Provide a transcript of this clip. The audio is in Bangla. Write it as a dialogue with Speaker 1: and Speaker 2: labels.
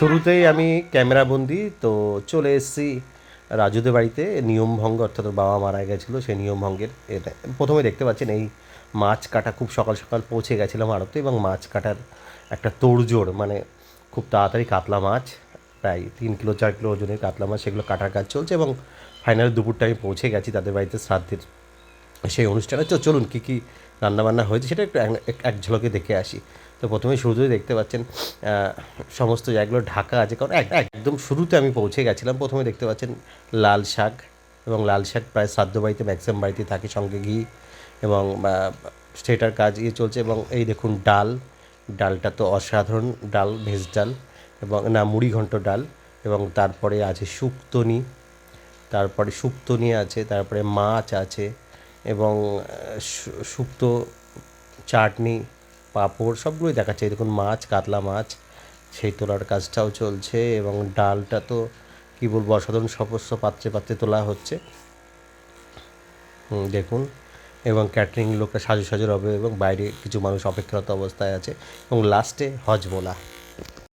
Speaker 1: শুরুতেই আমি ক্যামেরাবন্দি তো চলে এসেছি রাজুদের বাড়িতে। নিয়মভঙ্গ অর্থাৎ বাবা মারা গেছিল, সেই নিয়মভঙ্গের এটা প্রথমে দেখতে পাচ্ছেন এই মাছ কাটা খুব সকাল সকাল পৌঁছে গেছিলাম আড়তে, এবং মাছ কাটার একটা তোড়জোড় মানে খুব তাড়াতাড়ি কাতলা মাছ, প্রায় তিন কিলো, চার কিলো ওজনের কাতলা মাছ, সেগুলো কাটার কাজ চলছে, এবং ফাইনাল দুপুরটা আমি পৌঁছে গেছি তাদের বাড়িতে শ্রাদ্ধের সেই অনুষ্ঠানে। চলুন কী কী রান্নাবান্না হয়েছে সেটা একটু এক- এক- এক ঝলকে দেখে আসি। তো প্রথমে শুরুতেই দেখতে পাচ্ছেন সমস্ত জায়গাগুলো ঢাকা আছে, কারণ একদম শুরুতে আমি পৌঁছে গেছিলাম। প্রথমে দেখতে পাচ্ছেন লাল শাক এবং লাল শাক প্রায় শ্রাদ্ধ বাড়িতে, ম্যাক্সিমাম বাড়িতে থাকে সঙ্গে ঘি এবং সেটার কাজ ইয়ে চলছে এবং এই দেখুন ডাল, ডালটা তো অসাধারণ ডাল, ভেজ ডাল এবং, না, মুড়ি ঘন্ট ডাল এবং তারপরে আছে শুক্তনি, তারপরে শুক্তনি আছে, তারপরে মাছ আছে এবং শুক্তো চাটনি পাঁপড় সবগুলোই দেখাচ্ছে। দেখুন মাছ, কাতলা মাছ, সেই তোলার কাজটাও চলছে এবং ডালটা তো, কী বলব, অসাধারণ সপস্য পাত্রে পাত্রে তোলা হচ্ছে। দেখুন। এবং ক্যাটারিং লোকটা সাজু সাজু হবে এবং বাইরে কিছু মানুষ অপেক্ষারত অবস্থায় আছে। এবং লাস্টে হজমোলা।